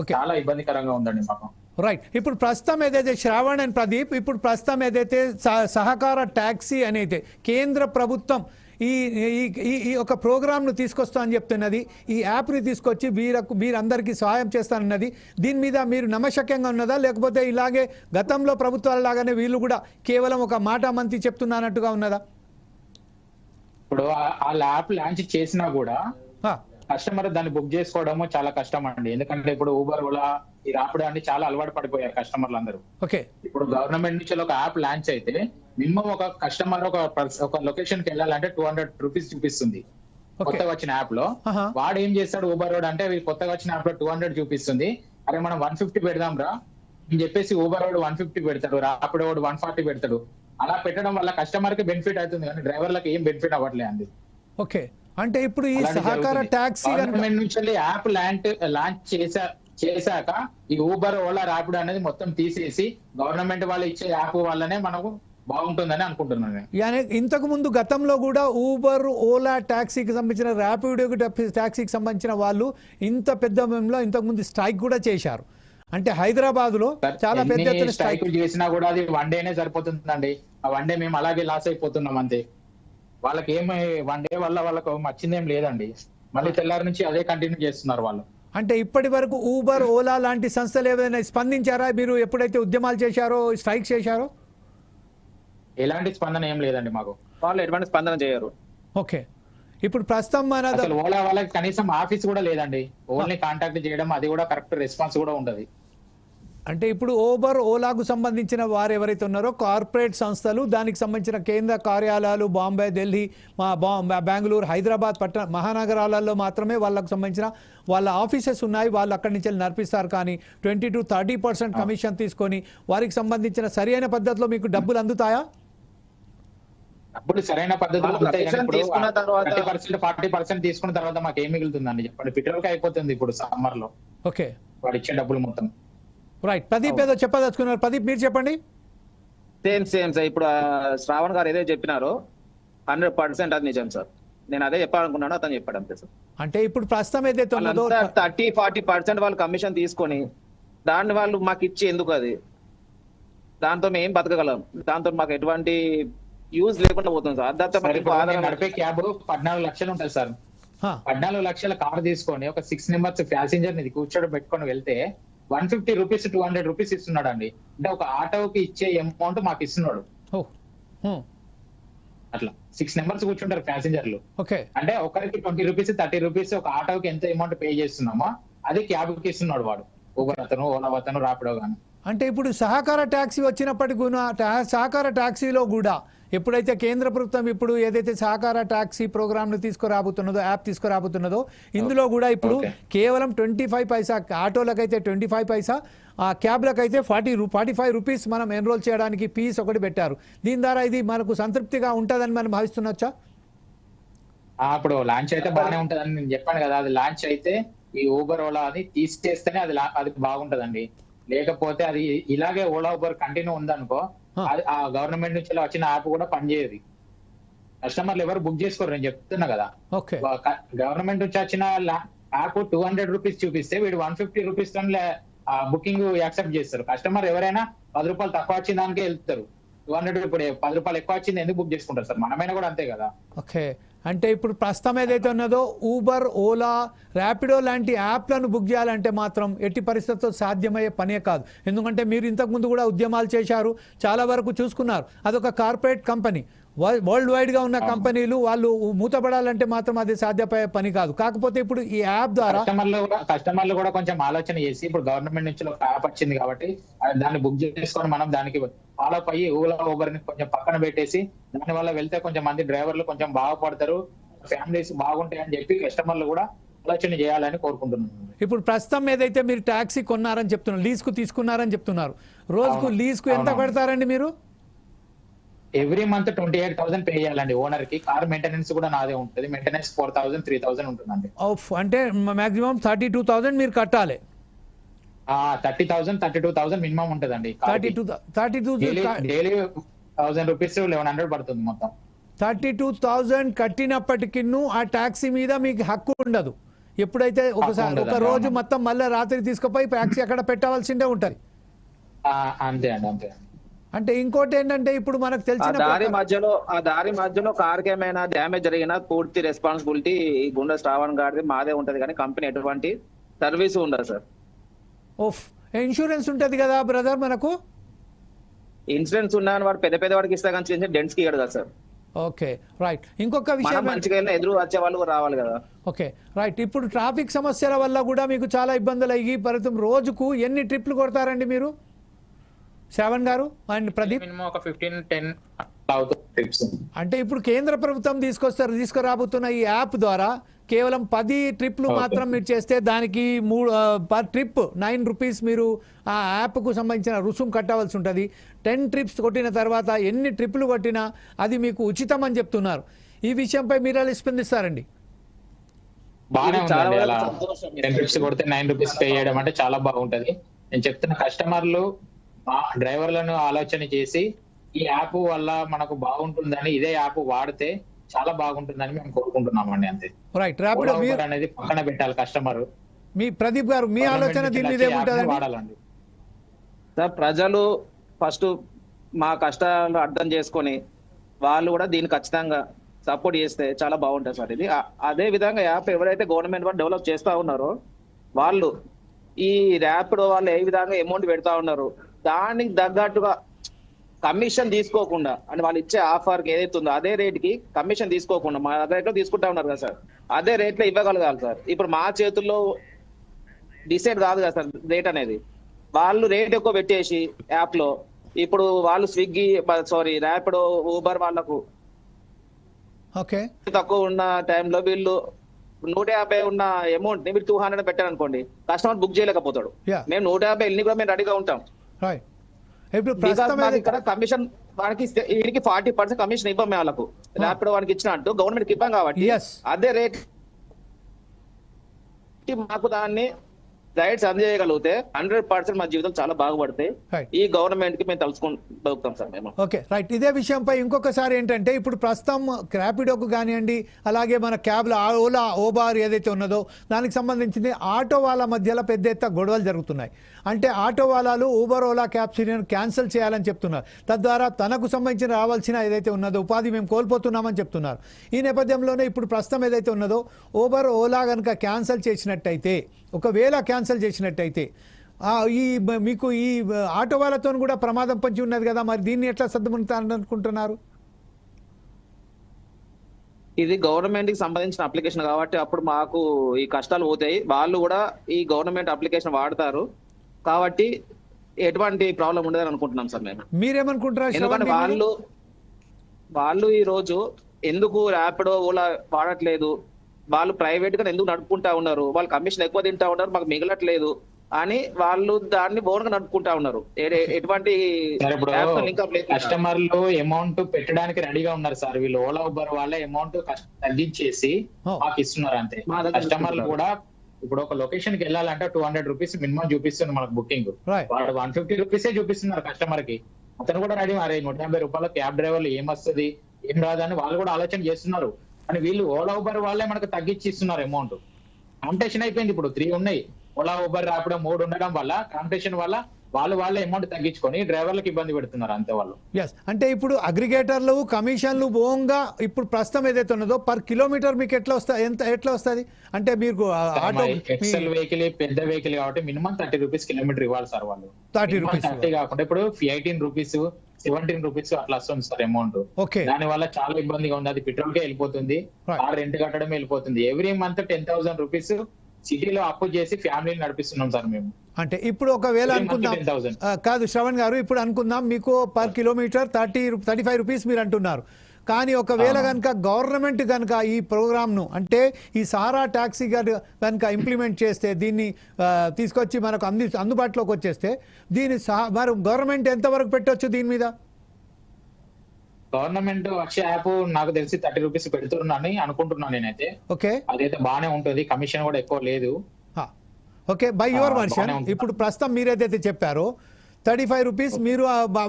Okay. చాలా ఇబ్బందికరంగా ఉందండి మాకు రైట్ ఇప్పుడు ప్రస్తుతం ఏదైతే శ్రావణ్ అండ్ ప్రదీప్ ఇప్పుడు ప్రస్తుతం ఏదైతే సహ- సహకార ట్యాక్సీ అనేది కేంద్ర ప్రభుత్వం ఈ ఈ- ఒక ప్రోగ్రామ్ను తీసుకొస్తా అని చెప్తున్నది. ఈ యాప్ని తీసుకొచ్చి వీరకు వీరందరికీ సహాయం చేస్తానన్నది. దీని మీద మీరు నమ్మశక్యంగా ఉన్నదా? లేకపోతే ఇలాగే గతంలో ప్రభుత్వాల లాగానే వీళ్ళు కూడా కేవలం ఒక మాట మంతి చెప్తున్నట్టుగా ఉన్నదా? ఇప్పుడు ఆ- యాప్ లాంచ్ చేసినా కూడా కస్టమర్ దాన్ని బుక్ చేసుకోవడము చాలా కష్టం అండి. ఎందుకంటే ఇప్పుడు ఊబర్ ఓలా ఈ రాపిడో అన్ని చాలా అలవాటు పడిపోయారు కస్టమర్లు అందరూ. ఓకే. ఇప్పుడు గవర్నమెంట్ నుంచి ఒక యాప్ లాంచ్ అయితే మినిమం ఒక కస్టమర్ ఒక ఒక లొకేషన్కి వెళ్ళాలంటే టూ హండ్రెడ్ రూపీస్ చూపిస్తుంది. ఓకే. కొత్తగా వచ్చిన యాప్లో. వాడు ఏం చేస్తాడు ఊబర్ రోడ్ అంటే కొత్తగా వచ్చిన యాప్లో టూ హండ్రెడ్ చూపిస్తుంది. అరే మనం వన్ ఫిఫ్టీ పెడదాం రా. అని చెప్పేసి ఊబర్ రోడ్ వన్ ఫిఫ్టీ పెడతాడు. రాపిడో రోడ్ వన్ ఫార్టీ పెడతాడు. అలా పెట్టడం వల్ల కస్టమర్కి బెనిఫిట్ అవుతుంది. కానీ డ్రైవర్లకు ఏం బెనిఫిట్ అవ్వట్లే అండి. ఓకే. అంటే ఇప్పుడు ఈ సహకార. ట్యాక్సీ నుంచి యాప్ లాంచ్ లాంచ్ చేసా చేశాక ఈ ఊబర్ ఓలా ర్యాపిడ్ అనేది మొత్తం తీసేసి గవర్నమెంట్ వాళ్ళు ఇచ్చే యాప్ వల్లనే మనకు బాగుంటుందని అనుకుంటున్నాను ఇంతకు ముందు గతంలో కూడా ఊబర్ ఓలా ట్యాక్సీకి సంబంధించిన ర్యాపిడో ట్యాక్సీకి సంబంధించిన వాళ్ళు ఇంత పెద్ద ఇంతకు ముందు స్ట్రైక్ కూడా చేశారు. అంటే హైదరాబాద్లో చాలా పెద్ద స్ట్రైక్ చేసినా కూడా అది వన్ డేనే సరిపోతుందండి. ఆ వన్ డే మేము అలాగే లాస్ అయిపోతున్నాం అంతే. వాళ్ళకి ఏమి వన్ డే వల్ల వాళ్ళకు వచ్చిందేం లేదండి. మళ్ళీ తెల్లారి నుంచి అదే కంటిన్యూ చేస్తున్నారు వాళ్ళు. అంటే ఇప్పటి వరకు ఊబర్ ఓలా లాంటి సంస్థలు ఏదైనా స్పందించారా? మీరు ఎప్పుడైతే ఉద్యమాలు చేశారో స్ట్రైక్ చేశారో? ఎలాంటి స్పందన ఏం లేదండి మాకు. వాళ్ళు ఎటువంటి స్పందన చేయరు. ఓకే. ఇప్పుడు ప్రస్తుతం మన ఓలా వాళ్ళకి కనీసం ఆఫీస్ కూడా లేదండి. ఓన్లీ కాంటాక్ట్ చేయడం అది కూడా కరెక్ట్ రెస్పాన్స్ కూడా ఉండదు. అంటే ఇప్పుడు ఓబర్ ఓలాకు సంబంధించిన వారు ఎవరైతే ఉన్నారో కార్పొరేట్ సంస్థలు దానికి సంబంధించిన కేంద్ర కార్యాలయాలు బాంబే ఢిల్లీ మా బా బెంగళూరు హైదరాబాద్ పట్టణ మహానగరాలలో మాత్రమే వాళ్ళకు సంబంధించిన వాళ్ళ ఆఫీసెస్ ఉన్నాయి. వాళ్ళు అక్కడి నుంచి వెళ్ళి నడిపిస్తారు. కానీ twenty to thirty percent commission తీసుకొని వారికి సంబంధించిన సరైన పద్ధతిలో మీకు డబ్బులు అందుతాయా? అప్పుడు సరైన పద్ధతిలో ఫార్టీ పర్సెంట్ తీసుకున్న తర్వాత మాకు ఏం మిగులుతుందండి చెప్పండి. పెట్రోల్కి అయిపోతుంది ఇప్పుడు సమ్మర్లో. ఓకే. వాడు ఇచ్చే డబ్బులు మొత్తం. రైట్ ప్రదీప్ ఏదో చెప్పదలుచుకున్నారు. ప్రదీప్ మీరు చెప్పండి. సేమ్ సేమ్ సార్ ఇప్పుడు శ్రావణ్ గారు ఏదైతే చెప్పినారో. హండ్రెడ్ పర్సెంట్ అది నిజం సార్ నేను అదే చెప్పాలనుకున్నాను అతను చెప్పాడు అంతే సార్ అంటే ఇప్పుడు ప్రస్తుతం ఏదైతే థర్టీ ఫార్టీ పర్సెంట్ వాళ్ళు కమిషన్ తీసుకొని దాన్ని వాళ్ళు మాకు ఇచ్చి ఎందుకు అది? దాంతో మేము ఏం బతకగలం. దాంతో మాకు ఎటువంటి యూజ్ లేకుండా పోతుంది సార్ దాంతో నడిపే క్యాబ్ పద్నాలుగు లక్షలు ఉంటుంది సార్ హా, పద్నాలుగు లక్షల కార్ తీసుకొని ఒక సిక్స్ మెంబర్స్ ప్యాసింజర్ని కూర్చోడం పెట్టుకొని వెళ్తే one fifty rupees two hundred rupees ఇస్తున్నాడు అండి అంటే ఒక ఆటోకి ఇచ్చే అమౌంట్ మాకు ఇస్తున్నాడు. అట్లా. సిక్స్ మెంబర్స్ కూర్చుంటారు ప్యాసింజర్లు ఓకే. అంటే ఒకరికి ట్వంటీ రూపీస్ థర్టీ రూపీస్ ఒక ఆటోకి ఎంత అమౌంట్ పే చేస్తున్నామో అది క్యాబ్కి ఇస్తున్నాడు వాడు. ఊబర్ అతను ఓలా అతను రాపిడో గాను. అంటే ఇప్పుడు సహకార ట్యాక్సీ వచ్చినప్పటికి సహకార ట్యాక్సీలో కూడా ఎప్పుడైతే కేంద్ర ప్రభుత్వం ఇప్పుడు ఏదైతే సహకార ట్యాక్సీ ప్రోగ్రామ్ను తీసుకురాబోతున్నదో యాప్ తీసుకురాబోతున్నదో ఇందులో కూడా ఇప్పుడు. కేవలం ట్వంటీ ఫైవ్ పైసా ఆటోలకైతే ట్వంటీ ఫైవ్ పైసా ఆ క్యాబ్లకైతే ఫార్టీ ఫార్టీ ఫైవ్ రూపీస్ మనం ఎన్రోల్ చేయడానికి ఫీస్ ఒకటి పెట్టారు. దీని ద్వారా ఇది మనకు సంతృప్తిగా ఉంటుందని మనం భావిస్తున్నచ్చా అప్పుడు లాంచ్ అయితే బాగానే ఉంటదని నేను చెప్పాను కదా అది లాంచ్ అయితే ఈ ఊబర్ ఓలా అది తీసేస్తేనే అది అది బాగుంటదండి. లేకపోతే అది ఇలాగే ఓలా ఊబర్ కంటిన్యూ ఉందనుకో. అది ఆ గవర్నమెంట్ నుంచి వచ్చిన యాప్ కూడా పనిచేయదు. కస్టమర్లు ఎవరు బుక్ చేసుకోరు నేను చెప్తున్నా కదా. ఓకే. గవర్నమెంట్ నుంచి వచ్చిన యాప్ టూ హండ్రెడ్ రూపీస్ చూపిస్తే వీడు వన్ ఫిఫ్టీ రూపీస్తో బుకింగ్ యాక్సెప్ట్ చేస్తారు. కస్టమర్ ఎవరైనా పది రూపాయలు తక్కువ వచ్చిన దానికే వెళ్తారు. టూ హండ్రెడ్ ఇప్పుడు పది రూపాయలు ఎక్కువ వచ్చింది ఎందుకు బుక్ చేసుకుంటారు సార్? మనమైనా కూడా అంతే కదా. ఓకే. అంటే ఇప్పుడు ప్రస్తుతం ఏదైతే ఉన్నదో ఊబర్ ఓలా ర్యాపిడో లాంటి యాప్లను బుక్ చేయాలంటే మాత్రం ఎట్టి పరిస్థితుల్లో సాధ్యమయ్యే పనే కాదు. ఎందుకంటే మీరు ఇంతకుముందు కూడా ఉద్యమాలు చేశారు చాలా వరకు చూసుకున్నారు. అదొక కార్పొరేట్ కంపెనీ వర్- వరల్డ్ వైడ్గా ఉన్న కంపెనీలు వాళ్ళు మూతపడాలంటే మాత్రం అది సాధ్యపడే పని కాదు. కాకపోతే ఇప్పుడు ఈ యాప్ ద్వారా కస్టమర్లు కూడా కస్టమర్లు కూడా కొంచెం ఆలోచన చేసి ఇప్పుడు గవర్నమెంట్ నుంచి ఒక యాప్ వచ్చింది కాబట్టి దాన్ని బుక్ చేసుకొని మనం దానికి ఫాలో అప్ అయ్యి ఓలా ఊబర్ని కొంచెం పక్కన పెట్టేసి దాని వల్ల వెళ్తే కొంచెం మంది డ్రైవర్లు కొంచెం బాగుపడతారు ఫ్యామిలీస్ బాగుంటాయి అని చెప్పి కస్టమర్లు కూడా ఆలోచన చేయాలని కోరుకుంటున్నాను. ఇప్పుడు ప్రస్తుతం ఏదైతే మీరు ట్యాక్సీ కొన్నారని చెప్తున్నారు లీజ్కు తీసుకున్నారని చెప్తున్నారు రోజుకు. లీజ్కు ఎంత. కడతారండి మీరు? Every month twenty eight thousand pay చేయాలండి ఓనర్కి కార్ మెయింటెనెన్స్ కూడా నాదే ఉంటుంది. Maintenance four thousand three thousand ఉంటుందండి. అంటే మాక్సిమం థర్టీ టూ థౌజండ్ మీరు కట్టాలి. Thirty thousand thirty two thousand minimum ఉంటుందండి. Thirty two thirty two daily thousand rupees eleven hundred పడుతుంది మొత్తం. థర్టీ టూ థౌజండ్ కట్టినప్పటికీ ఆ ట్యాక్సీ మీద మీకు హక్కు ఉండదు. ఎప్పుడైతే ఒకసారి ఒక రోజు. మొత్తం మళ్ళీ రాత్రి తీసుకుపోయి ట్యాక్సీ అక్కడ పెట్టవలసిందే ఉంటుంది. అంతే అండి అంతే అంటే ఇంకోటి ఏంటంటే ఇప్పుడు మనకు తెలిసిన దారి మధ్యలో ఆ దారి మధ్యలో కార్కి ఏమైనా డ్యామేజ్ జరిగినా పూర్తి రెస్పాన్సిబిలిటీ గుండె శ్రావణ్ గారిది మాదే ఉంటది. కానీ కంపెనీ ఎటువంటి సర్వీస్ ఉండదు సార్ ఓఫ్ ఇన్సూరెన్స్ ఉంటుంది కదా బ్రదర్ మనకు? ఇన్సూరెన్స్ ఉన్నాయని వాడు పెద్ద పెద్ద వాడికి ఇస్తా కానీ డెంట్స్కి ఇవ్వడు కదా సార్ ఓకే రైట్ ఇంకొక విషయం మంచిగా ఎదురు వచ్చే వాళ్ళు కూడా రావాలి కదా. ఓకే రైట్ ఇప్పుడు ట్రాఫిక్ సమస్యల వల్ల కూడా మీకు చాలా ఇబ్బందులు అయ్యి ఫలితం రోజుకు ఎన్ని ట్రిప్లు కొడతారండి మీరు? శ్రావణ్ గారు అండ్ ప్రదీప్? మినిమం ఒక ఫిఫ్టీన్ టెన్ అంటే ఇప్పుడు కేంద్ర ప్రభుత్వం తీసుకొస్తారు తీసుకురాబోతున్న ఈ యాప్ ద్వారా కేవలం పది ట్రిప్లు. మాత్రం మీరు చేస్తే దానికి మూడు పర్ ట్రిప్ నైన్ రూపీస్ మీరు ఆ యాప్కు సంబంధించిన రుసుం కట్టవలసి ఉంటుంది టెన్ ట్రిప్స్ కొట్టిన తర్వాత ఎన్ని ట్రిప్లు కొట్టినా అది మీకు ఉచితం అని చెప్తున్నారు ఈ విషయంపై మీరు ఎలా స్పందిస్తారండి బాగానే ఇది చాలా ఉందండి వరకు అలా సంతోషం. టెన్ రూపీస్ కొడితే నైన్ రూపీస్ పే చేయడం అంటే చాలా బాగుంటది నేను చెప్తున్న కస్టమర్లు డ్రైవర్లను ఆలోచన చేసి ఈ యాప్ వల్ల మనకు బాగుంటుందని ఇదే యాప్ వాడితే చాలా బాగుంటుందని మేము కోరుకుంటున్నామండి అంతే. రైట్ అనేది పక్కన పెట్టాలి కస్టమర్. మీ ప్రదీప్ గారు మీ ఆలోచన దీని మీద ఏముంటుందండి వాడాలండి. సార్ ప్రజలు ఫస్ట్ మా కష్టాలు అర్థం చేసుకొని వాళ్ళు కూడా దీన్ని ఖచ్చితంగా సపోర్ట్ చేస్తే చాలా బాగుంటుంది సార్ ఇది. అదే విధంగా యాప్ ఎవరైతే గవర్నమెంట్ వాళ్ళు డెవలప్ చేస్తా ఉన్నారో వాళ్ళు ఈ ర్యాపిడో వాళ్ళు ఏ విధంగా అమౌంట్ పెడతా ఉన్నారు దానికి తగ్గట్టుగా కమిషన్ తీసుకోకుండా అంటే వాళ్ళు ఇచ్చే ఆఫర్ ఏదైతే ఉందో అదే రేట్కి కమిషన్ తీసుకోకుండా మా దగ్గర ఎట్లా తీసుకుంటా ఉన్నారు కదా సార్. అదే రేట్లో ఇవ్వగలగాలి సార్. ఇప్పుడు మా చేతుల్లో డిసైడ్ కాదు కదా సార్ రేట్ అనేది. వాళ్ళు రేట్ ఎక్కువ పెట్టేసి యాప్లో ఇప్పుడు వాళ్ళు స్విగ్గీ సారీ ర్యాపిడో ఊబర్ వాళ్ళకు ఓకే. తక్కువ ఉన్న టైంలో వీళ్ళు నూట యాభై ఉన్న అమౌంట్ని మీరు టూ హండ్రెడ్ పెట్టారు అనుకోండి కస్టమర్ బుక్ చేయలేకపోతాడు. మేము నూట యాభై వెళ్ళి కూడా మేము రెడీగా ఉంటాం. ఇప్పుడు ఇక్కడ కమిషన్ వానికి వీడికి ఫార్టీ పర్సెంట్ కమిషన్ ఇవ్వం వాళ్ళకు ర్యాపిడో వానికి ఇచ్చినట్టు గవర్నమెంట్కి ఇవ్వం కాబట్టి. అదే రేట్ మాకు దాన్ని రైట్స్ అందజేయగలిగితే హండ్రెడ్ పర్సెంట్ మా జీవితం చాలా బాగుపడతాయి. ఈ గవర్నమెంట్కి మేము బతుకుతాం సార్ మేము. ఓకే రైట్ ఇదే విషయంపై ఇంకొకసారి ఏంటంటే ఇప్పుడు ప్రస్తుతం ర్యాపిడోకు కానివ్వండి అలాగే మన క్యాబ్ల ఓలా ఓబార్ ఏదైతే ఉన్నదో దానికి సంబంధించింది ఆటో వాళ్ళ మధ్యలో పెద్ద ఎత్తున గొడవలు జరుగుతున్నాయి. అంటే ఆటో వాళ్ళలు ఊబర్ ఓలా క్యాబ్స్ క్యాన్సిల్ చేయాలని చెప్తున్నారు. తద్వారా తనకు సంబంధించిన రావాల్సిన ఏదైతే ఉన్నదో ఉపాధి మేము కోల్పోతున్నామని చెప్తున్నారు. ఈ నేపథ్యంలోనే ఇప్పుడు ప్రస్తుతం ఏదైతే ఉన్నదో ఊబర్ ఓలా కనుక క్యాన్సిల్ చేసినట్టయితే ఒకవేళ క్యాన్సిల్ చేసినట్టయితే ఈ మీకు ఈ ఆటో వాళ్ళతో కూడా ప్రమాదం పొంచి ఉన్నది కదా మరి దీన్ని ఎట్లా సర్దుముతారనుకుంటున్నారు ఇది గవర్నమెంట్కి సంబంధించిన అప్లికేషన్ కాబట్టి అప్పుడు మాకు ఈ కష్టాలు పోతాయి. వాళ్ళు కూడా ఈ గవర్నమెంట్ అప్లికేషన్ వాడతారు. కాబట్టి ఎటువంటి ప్రాబ్లం ఉండదని అనుకుంటున్నాం సార్ మేము. మీరేమనుకుంటున్నారు ఎందుకంటే? వాళ్ళు వాళ్ళు ఈ రోజు ఎందుకు ర్యాపిడో ఓలా వాడట్లేదు? వాళ్ళు ప్రైవేట్గా ఎందుకు నడుపుకుంటా ఉన్నారు వాళ్ళు కమిషన్ ఎక్కువ తింటా ఉన్నారు మాకు మిగలట్లేదు అని వాళ్ళు దాన్ని బోర్గా నడుపుకుంటా ఉన్నారు ఎటువంటి. కస్టమర్లు అమౌంట్ పెట్టడానికి రెడీగా ఉన్నారు సార్ వీళ్ళు ఓలా ఉబర్ వాళ్ళే అమౌంట్ తగ్గించేసి. మాకు ఇస్తున్నారు అంతే కస్టమర్లు. కూడా ఇప్పుడు ఒక లొకేషన్కి వెళ్ళాలంటే టూ హండ్రెడ్ రూపీస్ మినిమం చూపిస్తుంది మనకు బుకింగ్. వాడు వన్ ఫిఫ్టీ రూపీసే చూపిస్తున్నారు కస్టమర్కి అతను కూడా రెడీ అరే నూట యాభై రూపాయల క్యాబ్ డ్రైవర్లు ఏం వస్తుంది ఏం రాదని వాళ్ళు కూడా ఆలోచన చేస్తున్నారు అని వీళ్ళు ఓలా ఊబర్ వాళ్ళే మనకు తగ్గించి ఇస్తున్నారు అమౌంట్ కాంపిటీషన్ అయిపోయింది ఇప్పుడు. త్రీ ఉన్నాయి. ఓలా ఉబర్ రాపడం మూడు ఉండడం వల్ల కాంపిటీషన్ వల్ల వాళ్ళు వాళ్ళే అమౌంట్ తగ్గించుకొని డ్రైవర్లకు ఇబ్బంది పెడుతున్నారు అంతే వాళ్ళు. ఎస్ అంటే ఇప్పుడు అగ్రిగేటర్లు కమిషన్లు ఓంగా ఇప్పుడు ప్రస్తుతం ఏదైతే ఉన్నదో పర్ కిలోమీటర్ మీకు ఎట్లా వస్తా ఎంత ఎట్లా వస్తుంది? అంటే మీకు ఆ ఆటో ఎక్సెల్ వెహికల్ పెద్ద వెహికల్ కాబట్టి మినిమం థర్టీ రూపీస్ కిలోమీటర్ ఇవ్వాలి సార్ వాళ్ళు. 30 rupees థర్టీ కాకుండా ఇప్పుడు ఎయిటీన్ రూపీస్ సెవెంటీన్ రూపీస్ అట్లా వస్తుంది సార్ అమౌంట్ ఓకే దాని వల్ల చాలా ఇబ్బందిగా ఉంది. అది పెట్రోల్ కే వెళ్ళిపోతుంది. కార్ రెంట్ కట్టడం వెళ్ళిపోతుంది. Every month ten thousand rupees సిటీలో అప్పు చేసి ఫ్యామిలీని నడిపిస్తున్నాం సార్ మేము. అంటే ఇప్పుడు ఒకవేళ అనుకుందాం 10,000. ఆ, కాదు శ్రవణ్ గారు ఇప్పుడు అనుకుందాం మీకు per kilometre thirty thirty five rupees మీరు అంటున్నారు. కానీ ఒకవేళ కనుక గవర్నమెంట్ కనుక ఈ ప్రోగ్రామ్ను అంటే ఈ సారా ట్యాక్సీ కనుక ఇంప్లిమెంట్ చేస్తే దీన్ని తీసుకొచ్చి మనకు అంది అందుబాటులోకి వచ్చేస్తే దీని మరి గవర్నమెంట్ ఎంతవరకు పెట్టొచ్చు దీని మీద? గవర్నమెంట్ అక్షయ యాప్ నాకు తెలిసి థర్టీ రూపీస్ పెడుతున్నానని అనుకుంటున్నాను నేనైతే. ఓకే. అదైతే బాగానే ఉంటుంది కమిషన్ కూడా ఎక్కువ లేదు. Okay by your version. ఇప్పుడు ప్రస్తుతం మీరు ఏదైతే చెప్పారో థర్టీ ఫైవ్ రూపీస్ మీరు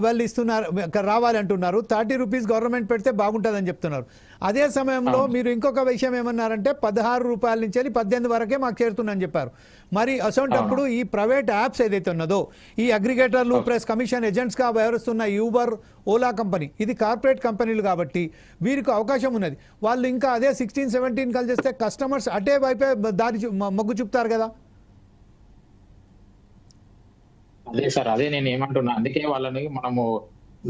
వాళ్ళు ఇస్తున్నారు రావాలంటున్నారు థర్టీ రూపీస్ గవర్నమెంట్ పెడితే బాగుంటుందని చెప్తున్నారు. అదే సమయంలో మీరు ఇంకొక విషయం ఏమన్నారంటే పదహారు రూపాయల నుంచి వెళ్ళి పద్దెనిమిది వరకే మాకు చేరుతుందని చెప్పారు. మరి అసొంటప్పుడు ఈ ప్రైవేట్ యాప్స్ ఏదైతే ఉన్నదో ఈ అగ్రిగేటర్లు ప్లస్ కమిషన్ ఏజెంట్స్గా వ్యవహరిస్తున్న యూబర్ ఓలా కంపెనీ ఇది కార్పొరేట్ కంపెనీలు కాబట్టి వీరికి అవకాశం ఉన్నది. వాళ్ళు ఇంకా అదే సిక్స్టీన్ సెవెంటీన్ కలిసి కస్టమర్స్ అటే వైపే దారి మొగ్గు చూపుతారు కదా. అదే సార్ అదే నేను ఏమంటున్నా. అందుకే వాళ్ళని మనము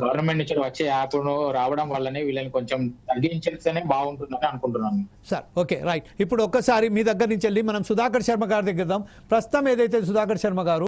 గవర్నమెంట్ నుంచి వచ్చే యాప్ రావడం వల్లనే వీళ్ళని కొంచెం తగ్గించేస్తేనే బాగుంటుందని అనుకుంటున్నాను. Sir okay right. ఇప్పుడు ఒక్కసారి మీ దగ్గర నుంచి వెళ్ళి మనం సుధాకర్ శర్మ గారి దగ్గర ప్రస్తుతం ఏదైతే సుధాకర్ శర్మ గారు